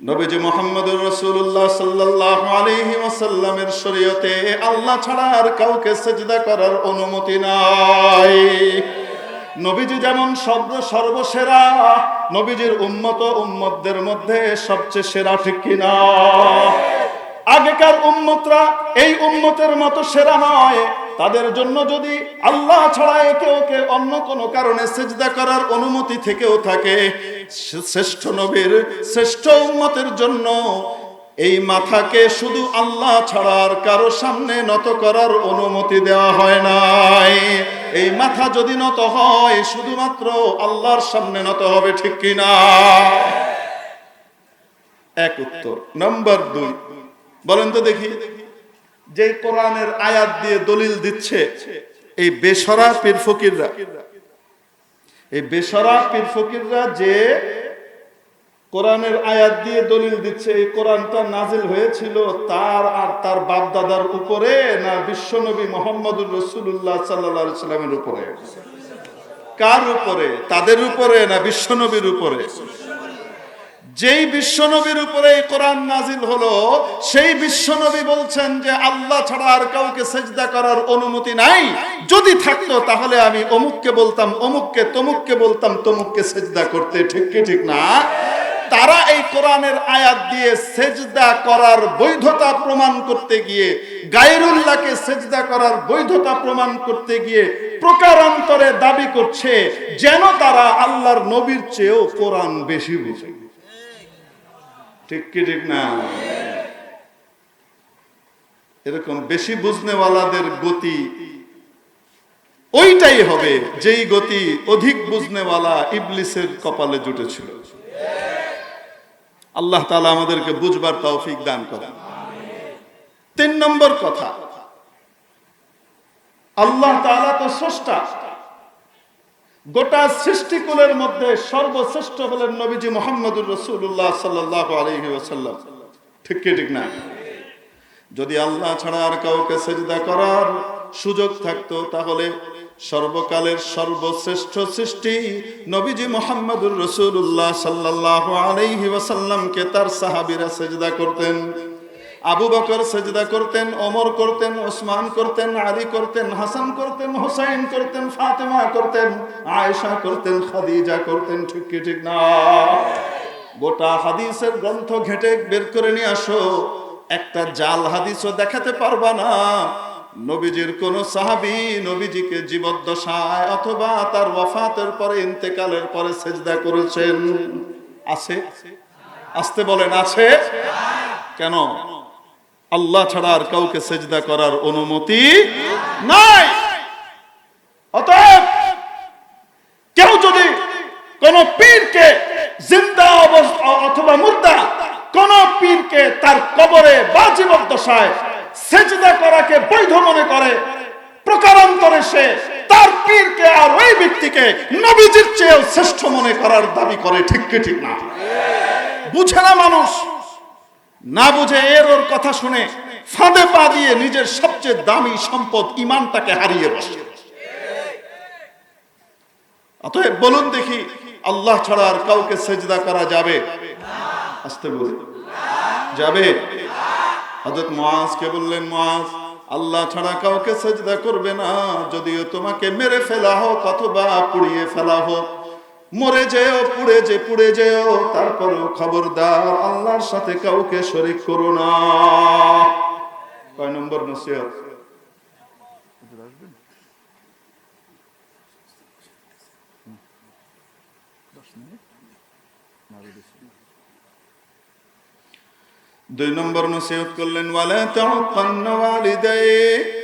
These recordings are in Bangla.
নবীজি মোহাম্মদুর রসুল্লাহ সাল্লাহ আলাইহি ওয়াসাল্লামের শরীয়তে আল্লাহ ছাড়া আর কাউকে সেজদা করার অনুমতি নাই। নবীজি যেমন সর্ব সর্বসেরা, নবীজির উম্মত উম্মতদের মধ্যে সবচেয়ে সেরা ঠিক কিনা? আগেকার উম্মতরা এই উম্মতের মতো সেরা নয় তাদের জন্য যদি আল্লাহ ছাড়া একে ওকে অন্য কোনো কারণে সেজদা করার অনুমতি থেকেও থাকে শ্রেষ্ঠ নবীর, শ্রেষ্ঠ উম্মতের জন্য এই মাথাকে শুধু আল্লাহ ছাড়া আর কারও সামনে নত করার অনুমতি দেওয়া হয় নাই। এই মাথা যদি নত হয়, শুধুমাত্র আল্লাহর সামনে নত হবে, ঠিক কিনা এক উত্তর। নাম্বার দুই। বলেন তো দেখি। যে কোরআনের আয়াত দিয়ে দলিল দিচ্ছে, এই বেসরা পীর ফকিররা। এই বেসরা পীর ফকিররা যে কোরআনের আয়াত দিয়ে দলিল দিচ্ছে, এই কোরআনটা নাজিল হয়েছিল তার আর তার বাপ দাদার উপরে না বিশ্বনবী মোহাম্মদুর রসুল্লাহ সাল্লা সাল্লামের উপরে? কার উপরে? তাদের উপরে না বিশ্বনবীর উপরে? যেই বিশ্বনবীর উপরে এই কোরআন নাজিল হলো, সেই বিশ্বনবী বলছেন যে, আল্লাহ ছাড়া আর কাউকে সেজদা করার অনুমতি নাই। যদি থাকতো তাহলে আমি অমুককে বলতাম, অমুককে তমুককে বলতাম, তমুককে সেজদা করতে। ঠিক কি ঠিক না? তারা এই কোরআনের আয়াত দিয়ে সেজদা করার বৈধতা প্রমাণ করতে গিয়ে, গায়রুল্লাহকে সেজদা করার বৈধতা প্রমাণ করতে গিয়ে প্রকারান্তরে দাবি করছে, যেন তারা আল্লাহর নবীর চেয়েও কোরআন বেশি বুঝে। ঠিক কি, ঠিক না? এরকম বেশি বুঝনেওয়ালাদের গতি ওইটাই হবে, যেই গতি অধিক বুঝনেওয়ালা ইবলিসের কপালে জুটেছিল। আল্লাহ তালা আমাদেরকে বুঝবার তৌফিক দান করেন। তিন নম্বর কথা, আল্লাহ তাআলা তো স্রষ্টা। গোটা সৃষ্টিকুলের মধ্যে সর্বশ্রেষ্ঠ হলেন নবীজি মোহাম্মদুর রসুল্লাহ সাল্লাহ আলহি ঠিক কি, ঠিক না? যদি আল্লাহ ছাড়া আর কাউকে সেজদা করার সুযোগ থাকতো, তাহলে সর্বকালের সর্বশ্রেষ্ঠ সৃষ্টি নবীজি মোহাম্মদুর রসুল্লাহ সাল্লাহ আলহি ওসাল্লামকে তার সাহাবিরা সেজদা করতেন। আবু বকর সেজদা করতেন অমর করতেন, ওসমান করতেন, আলী করতেন, হাসান করতেন, হোসাইন করতেন, ফাতেমা করতেন, আয়েশা করতেন, খাদিজা করতেন, ঠিক কি ঠিক না? গোটা হাদিসের গ্রন্থ ঘেটে বের করে নিয়ে আসো। একটা জাল হাদিসও দেখাতে পারবা না। নবীজির কোন সাহাবি নবীজিকে জীবদ্দশায় অথবা তার ওয়াফাতের পরে, ইন্তেকালের পরে সেজদা করেছেন। আছে? আসতে বলেন, আছে? কেন? আল্লাহ ছাড়া আর কাউকে সেজদা করার অনুমতি নাই। অতএব কেউ যদি কোন পীরকে জিন্দা অবস্থা অথবা মুদ্রা কোন পীরকে তার কবরে বা জীবদ্দশায় সেজদা করাকে বৈধ মনে করে, প্রকারান্তরে সে তার পীরকে আর ওই ব্যক্তিকে নবীজির চেয়েও শ্রেষ্ঠ মনে করার দাবি করে, ঠিক কি ঠিক না? বুঝে না মানুষ? না বুঝে এর ওর কথা শুনে ফাঁদে পা দিয়ে নিজের সবচেয়ে দামি সম্পদ ইমানটাকে হারিয়ে বসে। অতএব বলুন দেখি, আল্লাহ ছাড়া আর কাউকে সেজদা করা যাবে? আসতে বলুন যাবে? হজরত কে বললেন মাস আল্লাহ ছাড়া কাউকে সেজদা করবে না। যদিও তোমাকে মেরে ফেলা হোক অথবা পুড়িয়ে ফেলা হোক মরে যেও, পুড়ে যে, পুড়ে যেও, তারপরেও খবরদার, আল্লাহর সাথে কাউকে শরিক করো না। কয় নম্বর নসিহত? দুই নম্বর নসিহত করলেন, ওয়ালা তাউকান্না ওয়ালিদাইক।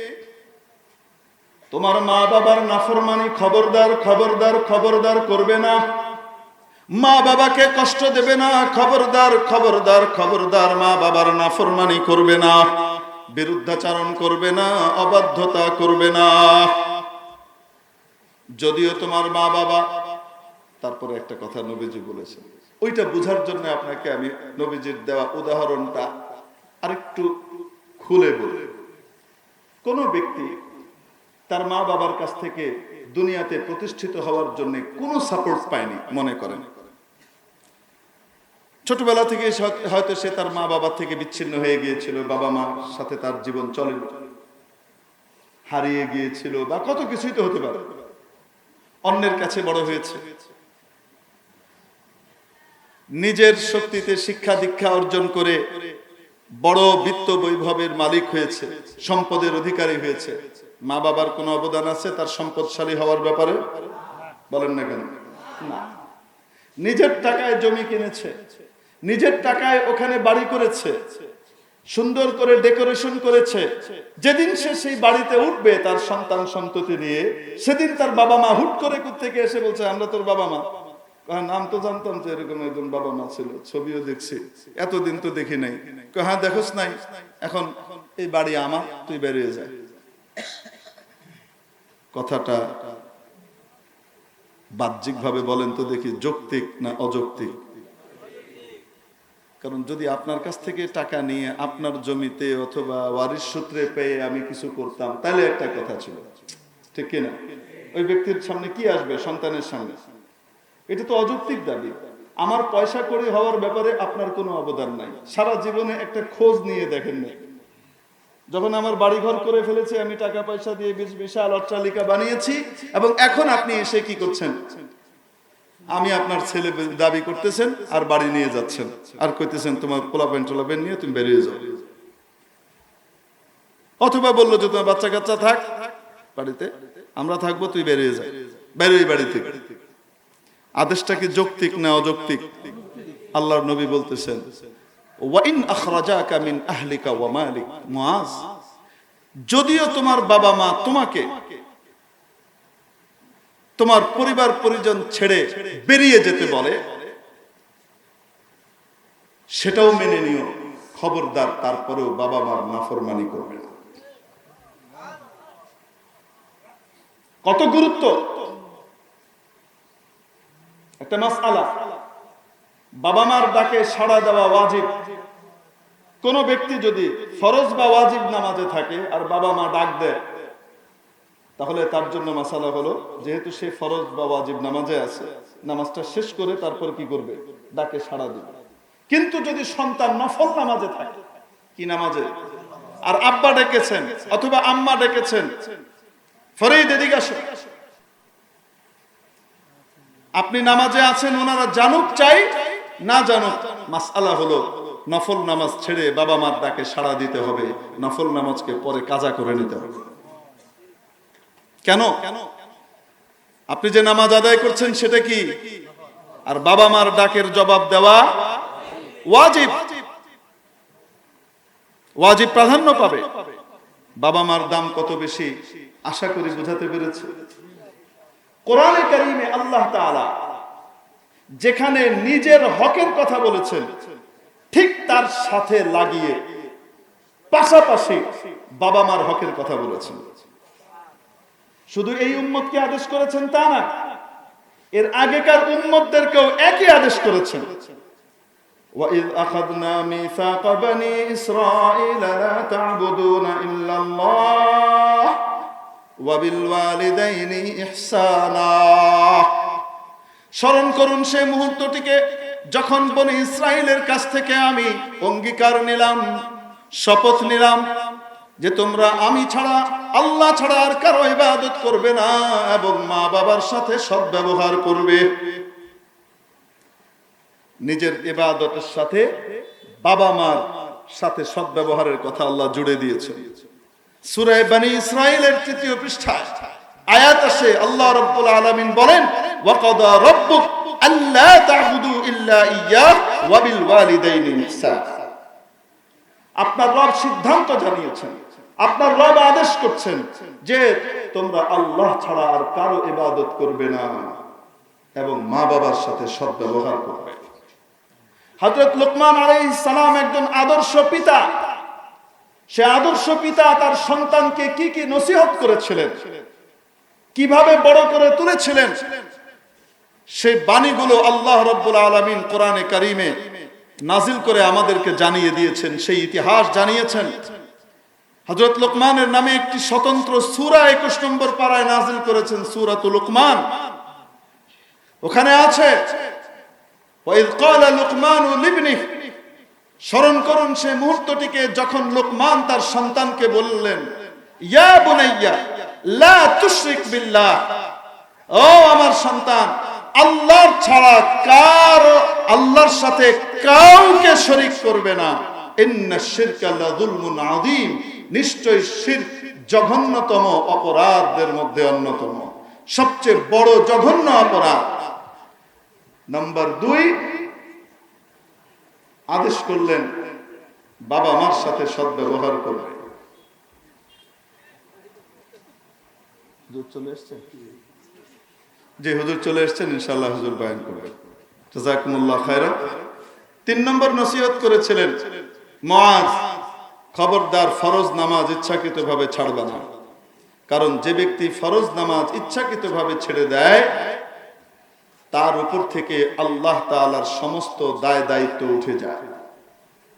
তোমার মা বাবার নাফরমানি খবরদার খবরদার খবরদার করবে না। মা বাবাকে কষ্ট দেবে না, খবরদার খবরদার খবরদার মা বাবার নাফরমানি করবে না। বিরুদ্ধাচারণ করবে না, অবাধ্যতা করবে না। যদিও তোমার মা বাবা, তারপরে একটা কথা নবীজি বলেছেন। ওইটা বুঝার জন্য আপনাকে আমি নবীজির দেওয়া উদাহরণটা আরেকটু খুলে বলে। কোন ব্যক্তি তার মা বাবার কাছ থেকে দুনিয়াতে প্রতিষ্ঠিত হওয়ার জন্য কোনো সাপোর্ট পায়নি, মনে করেন ছোটবেলা থেকে হয়তো সে তার মা বাবা থেকে বিচ্ছিন্ন হয়ে গিয়েছিল, বাবা মার সাথে তার জীবন চলে। হারিয়ে গিয়েছিল বা কত কিছুই তো হতে পারে। অন্যের কাছে বড় হয়েছে। নিজের শক্তিতে শিক্ষা দীক্ষা অর্জন করে বড় বিত্ত বৈভবের মালিক হয়েছে, সম্পদের অধিকারী হয়েছে। মা বাবার কোনো অবদান আছে? তার সম্পদশালী হওয়ার ব্যাপারে? বলেন না কেন? না। নিজের টাকায় জমি কিনেছে। নিজের টাকায় ওখানে বাড়ি করেছে। সুন্দর করে ডেকোরেশন করেছে। যেদিন সে সেই বাড়িতে উঠবে, তার সন্তান সন্ততি নিয়ে সেদিন তার বাবা মা হুট করে থেকে এসে বলছে, আমরা তোর বাবা মা। নাম তো জানতাম যে এরকম একজন বাবা মা ছিল। ছবিও দেখছি। এতদিন তো দেখি নাই। হ্যাঁ দেখোস নাই। এখন এই বাড়ি আমার, তুই বেরিয়ে যা। কথাটা বাহ্যিকভাবে বলেন তো দেখি, যৌক্তিক না অযৌক্তিক? কারণ যদি আপনার কাছ থেকে টাকা নিয়ে আপনার জমিতে অথবা ওয়ারিশ সূত্রে পেয়ে আমি কিছু করতাম, তাহলে একটা কথা ছিল। ঠিক কিনা? ওই ব্যক্তির সামনে কি আসবে? সন্তানের সামনে। এটা তো অযৌক্তিক দাবি। আমার পয়সা করি হওয়ার ব্যাপারে আপনার কোনো অবদান নাই। সারা জীবনে একটা খোঁজ নিয়ে দেখেন নাই যখন আমার বাড়িঘর করে ফেলেছে, আমি টাকা পয়সা দিয়ে বেশ বিশাল অট্টালিকা বানিয়েছি এবং এখন আপনি এসে কি করছেন? আমি আপনার ছেলে দাবি করতেছেন আর বাড়ি নিয়ে যাচ্ছেন। আর কইতেছেন, তোমার পোলাপেন টোলাপেন নিয়ে তুমি বেরিয়ে যাও। অথবা বলল যে, তোমার বাচ্চা কাচ্চা থাক। বাড়িতে, আমরা থাকব, তুই বেরিয়ে যা। বেরোই বাড়ি থেকে আদেশটা কি যৌক্তিক না অযৌক্তিক? আল্লাহর নবী বলতেছেন ওয়াইন আখরাজাকা মিন আহলিকা ওয়া মালিক। মুআজ, যদিও তোমার বাবা মা তোমাকে তোমার পরিবার পরিজন ছেড়ে বেরিয়ে যেতে বলে, সেটাও মেনে নিও, খবরদার, তারপরেও বাবা মার নাফরমানি করবে না। কত গুরুত্ব। একটা মাস আলা বাবা মার ডাকে সাড়া দেওয়া ওয়াজিব। কোন ব্যক্তি যদি ফরজ বা ওয়াজিব নামাজে থাকে আর বাবা মা ডাক দেয়, তাহলে তার জন্য মাসালা হলো, যেহেতু সে ফরজ বা ওয়াজিব নামাজে আছে, নামাজটা শেষ করে তারপর কি করবে? ডাকে সাড়া দিবে। কিন্তু যদি সন্তান নফল নামাজে থাকে, কি নামাজে? আর আব্বা ডেকেছেন অথবা আম্মা ডেকেছেন আপনি নামাজে আছেন, ওনারা জানুক চাই না জানুক মাসআলা হলো, নফল নামাজ ছেড়ে বাবা মার ডাকে সাড়া দিতে হবে, নফল নামাজকে পরে কাজা করে নিতে হবে। কেন? আপনি যে নামাজ আদায় করছেন সেটা কি? আর বাবা মার ডাকের জবাব দেওয়া ওয়াজিব। ওয়াজিব প্রাধান্য পাবে। বাবা মার দাম কত বেশি? আশা করি বোঝাতে পেরেছে। কোরআনে কারিমে আল্লাহ তাআলা যেখানে নিজের হকের কথা বলেছেন ঠিক তার সাথে লাগিয়ে পাশাপাশি বাবা মার হকের কথা বলেছেন শুধু এই উম্মতকে আদেশ করেছেন তা না এর আগেকার উম্মতদেরকেও একই আদেশ করেছেন وَإِذْ أَخَذْنَا مِيثَاقَ بَنِي إِسْرَائِيلَ لَا تَعْبُدُونَ إِلَّا اللَّهَ وَبِالْوَالِدَيْنِ إِحْسَانًا স্মরণ করুন সেই মুহূর্তটিকে, যখন বনি ইসরায়েলের কাছ থেকে আমি অঙ্গীকার নিলাম, শপথ নিলাম যে তোমরা আমি ছাড়া, আল্লাহ ছাড়া আর কারও ইবাদত করবে না এবং মা বাবার সাথে সদ্ব্যবহার করবে। নিজের ইবাদতের সাথে বাবা মার সাথে সদ্ব্যবহারের কথা আল্লাহ জুড়ে দিয়েছে সুরায় বানী ইসরাইলের তৃতীয় পৃষ্ঠায় আয়াত আসে, আল্লাহ রাব্বুল আলামিন বলেন আল্লা তা'বুদু ইল্লা ইয়্যাহ ওয়া বিল ওয়ালিদাইনি ইহসান। আপনার রব সিদ্ধান্ত জানিয়েছেন, আপনার রব আদেশ করছেন যে তোমরা আল্লাহ ছাড়া আর কারও ইবাদত করবে না এবং মা বাবার সাথে সদ্ব্যবহার করবে। হযরত লোকমান আলাইহিস সালাম একজন আদর্শ পিতা। সে আদর্শ পিতা তার সন্তানকে কি কি নসিহত করেছিলেন? কীভাবে বড় করে তুলেছিলেন? সেই বাণীগুলো আল্লাহ রব্বুল আলমিন কোরআনে কারিমে নাজিল করে আমাদেরকে জানিয়ে দিয়েছেন, সেই ইতিহাস জানিয়েছেন। হজরত লোকমানের নামে একটি স্বতন্ত্র সুরা একুশ নম্বর পাড়ায় নাজিল করেছেন সুরাত লোকমান। ওখানে আছে স্মরণ করুন সে মুহূর্তটিকে যখন লোকমান তার সন্তানকে বললেন, ইয়া বোনাইয়া, লা তুশরিক বিল্লাহ ও আমার সন্তান আল্লাহর ছাড়া কার আল্লাহর সাথে কাউকে শরীক করবে না। নিশ্চয় শিরক জঘন্যতম অপরাধের মধ্যে অন্যতম। সবচেয়ে বড় জঘন্য অপরাধ। নাম্বার দুই, আদেশ করলেন, বাবা মার সাথে সদ্ব্যবহার করবে। যে হুজুর চলে এসছেন ইনশাল্লাহ হুজুর বয়ান করবে। জাজাকুমুল্লাহ খায়রা তিন নম্বর নসিহত করেছিলেন, মআজ, খবরদার ফরজ নামাজ ইচ্ছাকৃতভাবে ছাড়বে না। কারণ যে ব্যক্তি ফরজ নামাজ ইচ্ছাকৃতভাবে ছেড়ে দেয়, তার উপর থেকে আল্লাহ তাআলার সমস্ত দায় দায়িত্ব উঠে যায়।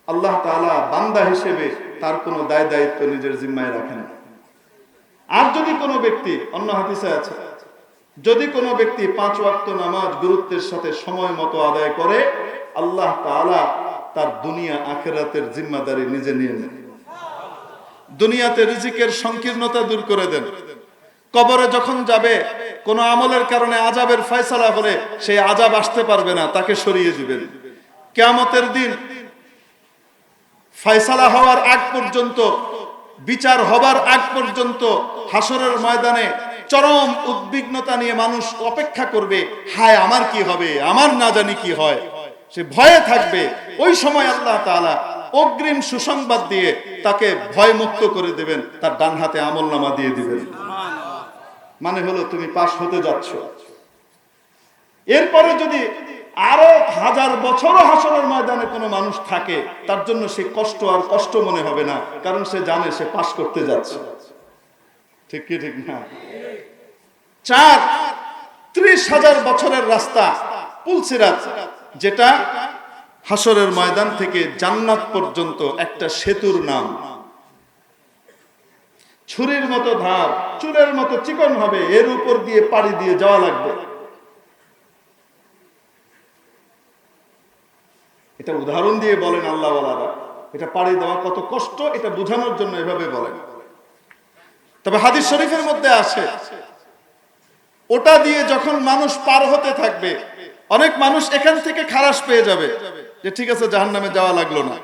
আল্লাহ তাআলা বান্দা হিসেবে তার কোনো দায় দায়িত্ব নিজের জিম্মায় রাখেন আর যদি কোনো ব্যক্তি, অন্য হাদিসে আছে যদি কোনো ব্যক্তি পাঁচ ওয়াক্ত নামাজ গুরুত্বের সাথে সময় মতো আদায় করে, আল্লাহ তাআলা তার দুনিয়া আখেরাতের জিম্মাদারি নিজে নিয়ে নেন। দুনিয়াতে রিজিকের সংকীর্ণতা দূর করে দেন। কবরে যখন যাবে, কোন আমলের কারণে আজাবের ফয়সালা হলে সেই আজাব আসতে পারবে না, তাকে সরিয়ে দিবেন। কেয়ামতের দিন ফয়সালা হওয়ার আগ পর্যন্ত, বিচার হবার আগ পর্যন্ত হাসরের ময়দানে চরম উদ্বিগ্নতা নিয়ে মানুষ অপেক্ষা করবে, হায়, আমার কি হবে? আমার না জানি কি হয়। সে ভয়ে থাকবে। ওই সময় আল্লাহ তাআলা অগ্রিম সুসংবাদ দিয়ে তাকে ভয় মুক্ত করে দেবেন। তার ডান হাতে আমল নামা দিয়ে দিবেন। মানে হলো, তুমি পাশ হতে যাচ্ছ। এরপরে যদি আরও হাজার বছরও হাসনের ময়দানে কোনো মানুষ থাকে, তার জন্য সে কষ্ট আর কষ্ট মনে হবে না, কারণ সে জানে সে পাশ করতে যাচ্ছে। ঠিক কি, ঠিক না? চার ত্রিশ হাজার বছরের রাস্তা পুলসিরাত যেটা হাসরের ময়দান থেকে জান্নাত পর্যন্ত একটা সেতুর নাম। ছুরির মতো ধার, চুলের মতো চিকন হবে, এর উপর দিয়ে পাড়ি দিয়ে যাওয়া লাগবে। এটা উদাহরণ দিয়ে বলেন আল্লাহওয়ালারা। এটা পাড়ি দেওয়া কত কষ্ট, এটা বোঝানোর জন্য এভাবে বলেন। তবে হাদিস শরীফের মধ্যে আছে ওটা দিয়ে যখন মানুষ পার হতে থাকবে, অনেক মানুষ এখান থেকে খালাস পেয়ে যাবে যে ঠিক আছে জাহান নামে যাওয়া লাগল না।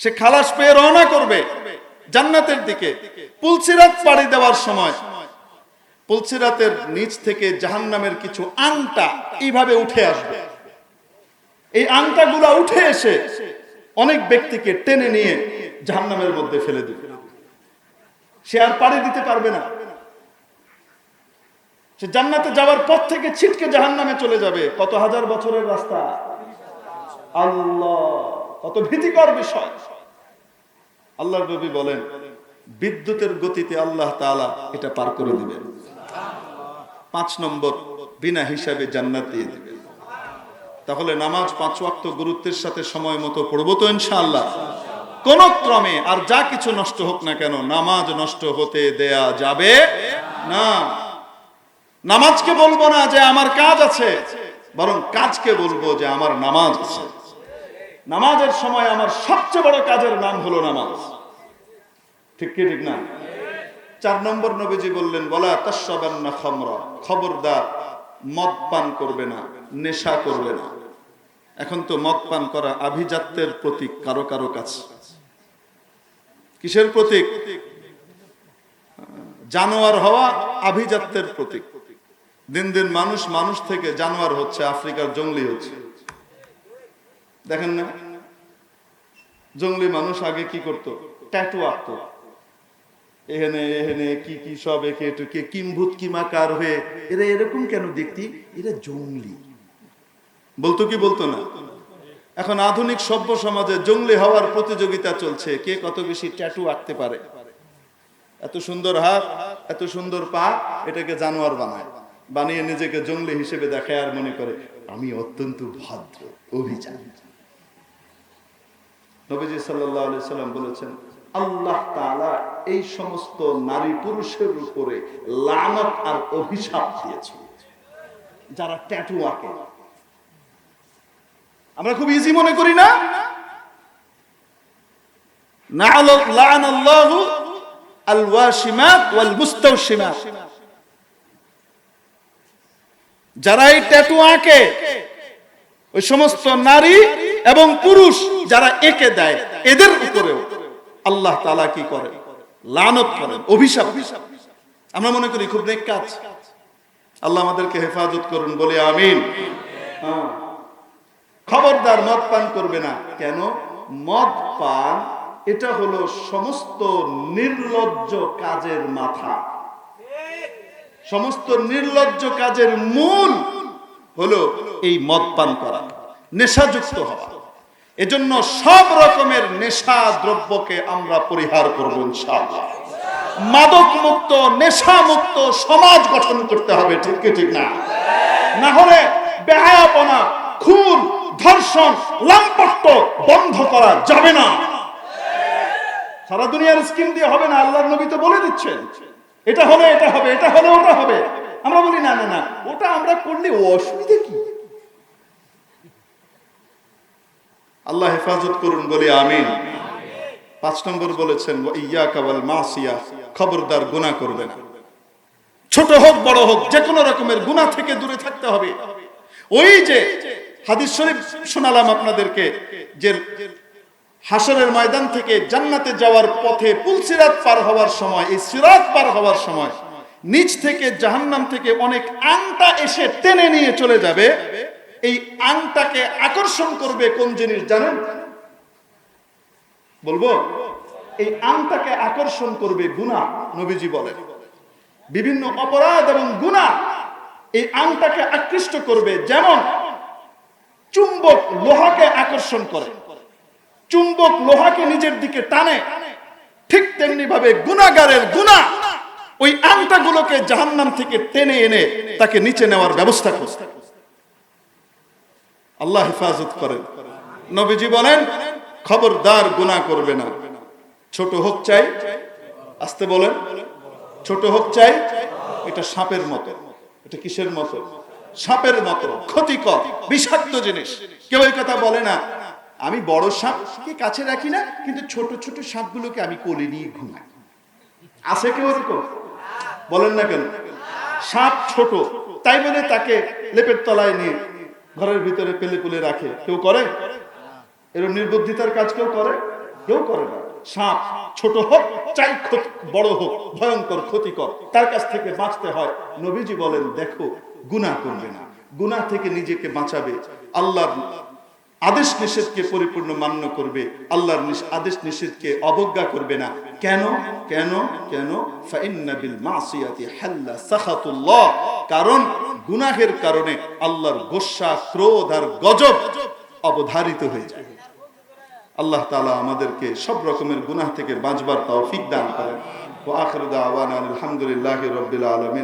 সে খালাস পেয়ে রওনা করবে জান্নাতের দিকে। পুলসিরাত পাড়ি দেওয়ার সময়, পুলসিরাতের নিচ থেকে জাহান্নামের কিছু আংটা এইভাবে উঠে আসবে। এই আংটাগুলা উঠে এসে অনেক ব্যক্তিকে টেনে নিয়ে জাহান্নামের মধ্যে ফেলে দিবে। সে আর পাড়ি দিতে পারবে না। সে জান্নাতে যাওয়ার পর থেকে ছিটকে জাহান্নামে চলে যাবে। কত হাজার বছরের রাস্তা? আল্লাহ, কত ভীতিকর বিষয়। আল্লাহর নবী বলেন, বিদ্যুতের গতিতে আল্লাহ তাআলা এটা পার করে দিবেন। পাঁচ নম্বর, বিনা হিসাবে জান্নাত দিয়ে দিবেন। তাহলে নামাজ পাঁচ ওয়াক্ত গুরুত্বের সাথে সময় মতো পড়ব তো ইনশাআল্লাহ। কোন ক্রমে আর যা কিছু নষ্ট হোক না কেন, নামাজ নষ্ট হতে দেয়া যাবে না। নামাজকে বলব না যে আমার কাজ আছে, বরং কাজকে বলব যে আমার নামাজ আছে। নামাজের সময় আমার সবচেয়ে বড় কাজের নাম হলো নামাজ। ঠিক কি, ঠিক না? চার নম্বর নবীজি বললেন বলা তাসাবান্না খমরা। খবরদার, মদ পান করবে না, নেশা করবে না। এখন তো মদ পান করা আভিজাত্যের প্রতীক, কারও কারও কাছে। কিসের প্রতীক? জানোয়ার হওয়া আভিজাত্যের প্রতীক। দিন দিন মানুষ মানুষ থেকে জানোয়ার হচ্ছে, আফ্রিকার জঙ্গলি হচ্ছে। দেখেন না? জঙ্গলি মানুষ আগে কি করত? ট্যাটু আঁকত। এখানে এখানে কি কি সব একে কে কিম্ভূত কিমাকার হয়ে, এরা এরকম কেন দেখতি? এরা জঙ্গলি। বলতো কি বলতো না? এখন আধুনিক সভ্য সমাজে জঙ্গলি হওয়ার প্রতিযোগিতা চলছে। কে কত বেশি ট্যাটু আঁকতে পারে? এত সুন্দর হাত, এত সুন্দর পা, এটাকে জানোয়ার বানায়। বানিয়ে নিজেকে জঙ্গলি হিসেবে দেখায় আর মনে করে, আমি অত্যন্ত ভদ্র অভিযান নবীজি সাল্লাম বলেছেন, আল্লাহ এই সমস্ত নারী পুরুষের উপরে লানত আর অভিশাপ দিয়েছে, যারা ট্যাটু আঁকে। আমরা খুব ইজি মনে করি না? নাআল- লাআনাল্লাহু আল ওয়াশিমাত ওয়াল মুস্তাওশিমাত যারা এই ট্যাটু আঁকে, ওই সমস্ত নারী এবং পুরুষ যারা এঁকে দেয়, এদের উপরেও আল্লাহ তাআলা কি করে লানত করেন, অভিশাপ আমরা মনে করি খুব নেক কাজ। আল্লাহ আমাদেরকে হেফাজত করুন, বলে আমিন। হ্যাঁ। খবরদার মদ পান করবে না। কেন? মদ পান, এটা হলো সমস্ত নির্লজ্জ কাজের মাথা। সমস্ত নির্লজ্জ কাজের মূল হলো এই মদ পান করা, নেশাযুক্ত হওয়া। এজন্য সব রকমের নেশা দ্রব্যকে আমরা পরিহার করব ইনশাআল্লাহ। মাদক মুক্ত নেশা মুক্ত সমাজ গঠন করতে হবে, ঠিক কি, ঠিক না? না হলে বেহায়াপনা, খুন, ধর্ষণ লাম্পট্য বন্ধ করা যাবে না। সারা দুনিয়ার স্কিম দিয়ে হবে না, আল্লাহর নবী তো বলে দিচ্ছেন। এটা হলে এটা হবে, এটা হলে, ওটা হবে। আমরা বলি, না না না, ওটা আমরা করলে অসুবিধা কি? আল্লাহ হেফাজত করুন, বলে আমিন। পাঁচ নম্বর বলেছেন ইয়া কাবাল মাসিয়া খবরদার গুনাহ করবে না। ছোট হোক, বড় হোক যে কোনো রকমের গুনাহ থেকে দূরে থাকতে হবে। ওই যে হাদিস শরীফ শোনালাম আপনাদেরকে, যে হাসরের ময়দান থেকে জান্নাতে যাওয়ার পথে পুলসিরাত পার হওয়ার সময়, এই সিরাত পার হওয়ার সময় নিচ থেকে জাহান্নাম থেকে অনেক আংটা এসে টেনে নিয়ে চলে যাবে। এই আংটাকে আকর্ষণ করবে কোন জিনিস জানেন? বলব, এই আংটাকে আকর্ষণ করবে গুনাহ, নবীজি বলেন। বিভিন্ন অপরাধ এবং গুনাহ এই আংটাকে আকৃষ্ট করবে, যেমন চুম্বক লোহাকে আকর্ষণ করে। চুম্বক লোহাকে নিজের দিকে টানে। ঠিক তেমনি ভাবে গুনাগারের গুণা। ওই আংটাগুলোকে জাহান্নাম থেকে টেনে এনে তাকে নিচে নেওয়ার ব্যবস্থা করে আল্লাহ হেফাজত করেন। নবীজি বলেন, খবরদার গুনাহ করবে না। ছোট হোক চাই, আসতে বলেন। ছোট হোক চাই, এটা সাপের মতো। এটা কিসের মতো? সাপের মতো। ক্ষতিকর, বিষাক্ত জিনিস। কেউ এই কথা বলে না। আমি বড় সাপকে কাছে রাখি না, কিন্তু ছোট ছোট সাপগুলোকে আমি কোলে নিয়ে ঘুমাই। আছে কেউ এরকম? বলেন না কেন? সাপ ছোট, তাই বলে তাকে লেপের তলায় নিয়ে ঘরের ভিতরে পেলে পুলে রাখে। কেউ করে? এরকম নির্বুদ্ধিতার কাজ কেউ করে? কেউ করে না। সাপ ছোট হোক, চাই বড় হোক, ভয়ঙ্কর, ক্ষতিকর। তার কাছ থেকে বাঁচতে হয়। নবীজি বলেন, দেখো, গুনাহ করবে না। গুনাহ থেকে নিজেকে বাঁচাবে। আল্লাহর আদেশ নিষেধকে পরিপূর্ণ মান্য করবে, আল্লাহর আদেশ নিষেধকে অবজ্ঞা করবে না। কেন? কেন? কেন? কারণ গুনাহের কারণে আল্লাহর গোসা, ক্রোধ আর গজব অবধারিত হয়ে যায়। আল্লাহ তাআলা আমাদেরকে সব রকমের গুনাহ থেকে বাঁচবার তৌফিক দান করেন। আলহামদুলিল্লাহি রাব্বিল আলামিন।